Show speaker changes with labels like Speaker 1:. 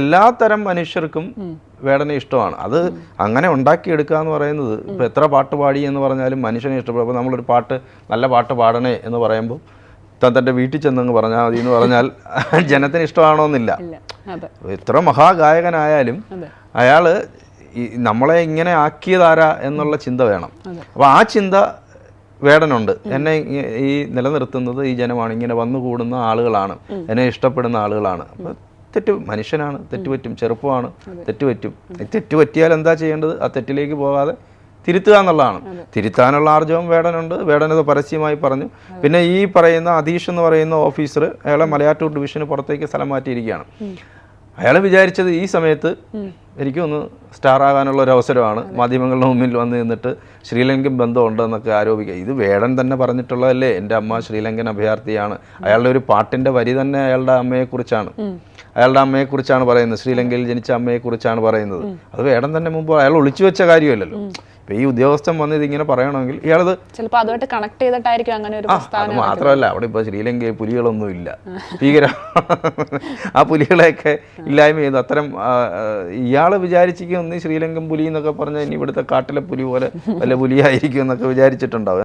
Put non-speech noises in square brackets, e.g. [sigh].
Speaker 1: എല്ലാ തരം മനുഷ്യർക്കും വേടനെ ഇഷ്ടമാണ്. അത് അങ്ങനെ ഉണ്ടാക്കിയെടുക്കുക എന്ന് പറയുന്നത് ഇപ്പൊ എത്ര പാട്ട് പാടി എന്ന് പറഞ്ഞാലും മനുഷ്യനെ ഇഷ്ടപ്പെടും. അപ്പോൾ നമ്മളൊരു പാട്ട് നല്ല പാട്ട് പാടണേ എന്ന് പറയുമ്പോൾ താൻ തന്റെ വീട്ടിൽ ചെന്നങ്ങ് പറഞ്ഞാൽ മതി എന്ന് പറഞ്ഞാൽ [laughs] ജനത്തിന് ഇഷ്ടമാണോന്നില്ല. എത്ര മഹാഗായകനായാലും അയാൾ ഈ നമ്മളെ ഇങ്ങനെ ആക്കിയതാരാ എന്നുള്ള ചിന്ത വേണം. അപ്പോൾ ആ ചിന്ത വേടനുണ്ട്. എന്നെ ഈ നിലനിർത്തുന്നത് ഈ ജനമാണ്. ഇങ്ങനെ വന്നുകൂടുന്ന ആളുകളാണ്. എന്നെ ഇഷ്ടപ്പെടുന്ന ആളുകളാണ്. അപ്പോൾ തെറ്റ് മനുഷ്യനാണ്. തെറ്റുപറ്റും. ചെറുപ്പമാണ്. തെറ്റുപറ്റും. തെറ്റുപറ്റിയാൽ തെറ്റ് പറ്റിയാൽ എന്താ ചെയ്യേണ്ടത്? ആ തെറ്റിലേക്ക് പോകാതെ തിരുത്തുക എന്നുള്ളതാണ്. തിരുത്താനുള്ള ആർജവം വേടനുണ്ട്. വേടനത് പരസ്യമായി പറഞ്ഞു. പിന്നെ ഈ പറയുന്ന അതീഷ് എന്ന് പറയുന്ന ഓഫീസർ അയാളെ മലയാറ്റൂർ ഡിവിഷന് പുറത്തേക്ക് സ്ഥലം മാറ്റിയിരിക്കുകയാണ്. അയാൾ വിചാരിച്ചത് ഈ സമയത്ത് എനിക്കൊന്ന് സ്റ്റാർ ആകാനുള്ള ഒരു അവസരമാണ് മാധ്യമങ്ങളുടെ മുമ്പിൽ വന്ന് നിന്നിട്ട് ശ്രീലങ്കൻ ബന്ധമുണ്ട് എന്നൊക്കെ ആരോപിക്കുക. ഇത് വേടൻ തന്നെ പറഞ്ഞിട്ടുള്ളതല്ലേ? എന്റെ അമ്മ ശ്രീലങ്കൻ അഭയാർത്ഥിയാണ്. അയാളുടെ ഒരു പാട്ടിന്റെ വരി തന്നെ അയാളുടെ അമ്മയെക്കുറിച്ചാണ്. അയാളുടെ അമ്മയെക്കുറിച്ചാണ് പറയുന്നത്. ശ്രീലങ്കയിൽ ജനിച്ച അമ്മയെക്കുറിച്ചാണ് പറയുന്നത്. അത് വേടൻ തന്നെ മുമ്പ് അയാൾ ഒളിച്ചു വെച്ച കാര്യമല്ലല്ലോ. ഇപ്പം ഈ ഉദ്യോഗസ്ഥൻ വന്ന് ഇതിങ്ങനെ പറയണമെങ്കിൽ ഇയാളത്
Speaker 2: ചിലപ്പോൾ അതുമായിട്ട് കണക്ട് ചെയ്തിട്ടായിരിക്കും അങ്ങനെ ഒരു
Speaker 1: അത് മാത്രമല്ല അവിടെ ഇപ്പോൾ ശ്രീലങ്കയിൽ പുലികളൊന്നും ഇല്ല. ഭീകര ആ പുലികളെയൊക്കെ ഇല്ലായ്മ ചെയ്തു. അത്തരം ഇയാൾ വിചാരിച്ചിരിക്കും ഒന്ന് ശ്രീലങ്കൻ പുലി എന്നൊക്കെ പറഞ്ഞാൽ ഇനി ഇവിടുത്തെ കാട്ടിലെ പുലി പോലെ വല്ല പുലിയായിരിക്കും എന്നൊക്കെ വിചാരിച്ചിട്ടുണ്ടാവും.